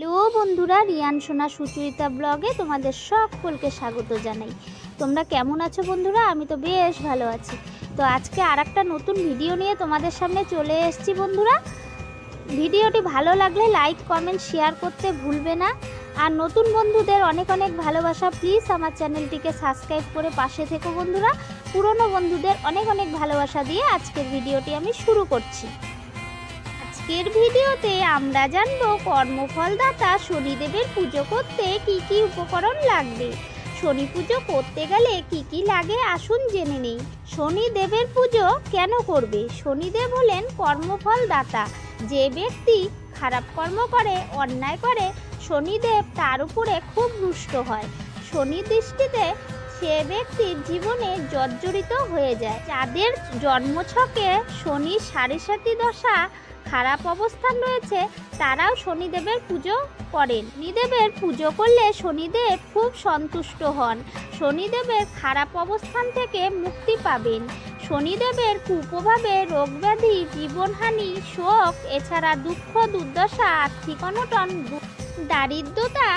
Hello বন্ধুরা, রিয়ান সোনা সুচরিতা ব্লগে তোমাদের সকলকে স্বাগত জানাই। তোমরা কেমন আছো বন্ধুরা? আমি তো বেশ ভালো আছি। তো আজকে আর একটা নতুন ভিডিও নিয়ে তোমাদের সামনে চলে এসেছি বন্ধুরা। ভিডিওটি ভালো লাগলে লাইক, কমেন্ট, শেয়ার করতে ভুলবে না। আর নতুন বন্ধুদের অনেক অনেক ভালোবাসা, প্লিজ আমার চ্যানেলটিকে সাবস্ক্রাইব করে পাশে থেকো বন্ধুরা। পুরনো বন্ধুদের অনেক অনেক ভালোবাসা দিয়ে আজকের ভিডিওটি আমি শুরু করছি। আজকের ভিডিওতে আমরা জানব কর্মফলদাতা শনিদেবের পুজো করতে কি কি উপকরণ লাগবে। শনি পুজো করতে গেলে কি কি লাগে আসুন জেনে নেই। শনিদেবের পুজো কেন করবে? শনিদেব হলেন কর্মফলদাতা। যে ব্যক্তি খারাপ কর্ম করে, অন্যায় করে, শনিদেব তার উপরে খুব রুষ্ট হয়। শনি দৃষ্টিতে সে ব্যক্তির জীবনে জর্জরিত হয়ে যায়। যাদের জন্মছকে শনি সাড়ে সাতি দশা খারাপ অবস্থান রয়েছে, তারাও শনিদেবের পুজো করেন। শনিদেবের পুজো করলে শনিদেব খুব সন্তুষ্ট হন। শনিদেবের খারাপ অবস্থান থেকে মুক্তি পাবেন। শনিদেবের কুপ্রভাবে রোগব্যাধি, জীবনহানি, শোক, এছাড়া দুঃখ, দুর্দশা, আর্থিক অনটন দারিদ্রতা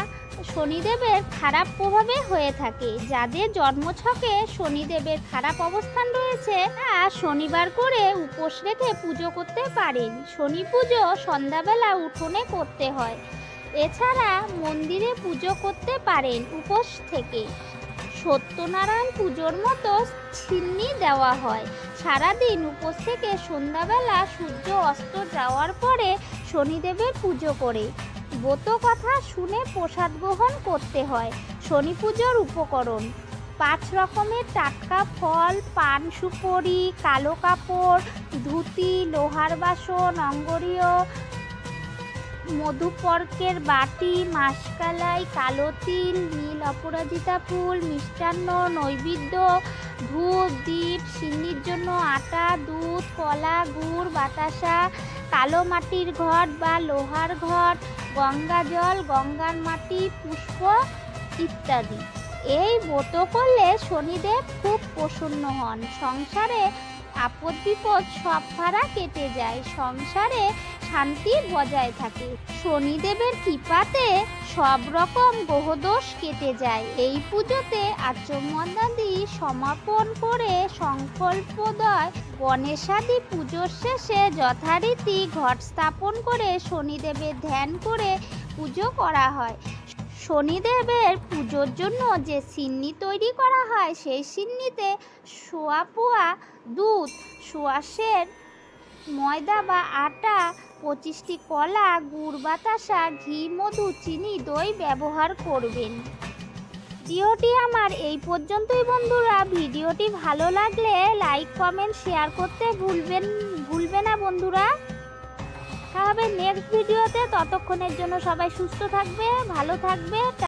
শনিদেবের খারাপ প্রভাবে হয়ে থাকে। যাদের জন্মছকে শনিদেবের খারাপ অবস্থান রয়েছে, তা শনিবার করে উপোস রেখে পুজো করতে পারেন শনি পুজো সন্ধ্যাবেলা উঠোনে করতে হয়। এছাড়া মন্দিরে পুজো করতে পারেন উপোস থেকে। সত্যনারায়ণ পুজোর মতো ছিন্নি দেওয়া হয়। সারাদিন উপোস থেকে সন্ধ্যাবেলা সূর্য অস্ত যাওয়ার পরে শনিদেবের পুজো করে। ব্রত কথা শুনে প্রসাদ গ্রহণ করতে হয়। শনি পুজোর উপকরণ। পাঁচ রকমের টাটকা ফল, পান, সুপরি, কালো কাপড়, ধুতি, লোহার বাসন, অঙ্গরীয় মধুপর্কের বাটি, মাসকালাই, কালো তিল, নীল অপরাজিতা ফুল, মিষ্টান্ন, নৈবেদ্য, ধূপ দ্বীপ সিন্নির জন্য আটা, দুধ, কলা, গুড়, বাতাসা, কালো মাটির ঘট বা লোহার ঘট, গঙ্গা জল, গঙ্গার মাটি, পুষ্প ইত্যাদি। এই ব্রত করলে শনিদেব খুব প্রসন্ন হন। সংসারে আপদ বিপদ সব ভাড়া কেটে যায়। সংসারে শান্তি বজায় থাকে। শনিদেবের কৃপাতে সব রকম গ্রহদোষ কেটে যায়। এই পুজোতে আচমদাদি সমাপন করে সংকল্পদয় গণেশাদি পুজোর শেষে যথারীতি ঘট স্থাপন করে শনিদেবের ধ্যান করে পুজো করা হয়। শনিদেবের পুজোর জন্য যে সিন্নি তৈরি করা হয়, সেই সিন্নিতে সোয়া পোয়া দুধ সোয়াশের ময়দা বা আটা, পঁচিশটি কলা, গুড়, বাতাসা, ঘি, মধু, চিনি, দই ব্যবহার করবেন। ভিডিওটি আমার এই পর্যন্তই বন্ধুরা। ভিডিওটি ভালো লাগলে লাইক, কমেন্ট, শেয়ার করতে ভুলবেন, ভুলবে না বন্ধুরা। তাহলে নেক্সট ভিডিওতে ততক্ষণের জন্য সবাই সুস্থ থাকবে, ভালো থাকবে।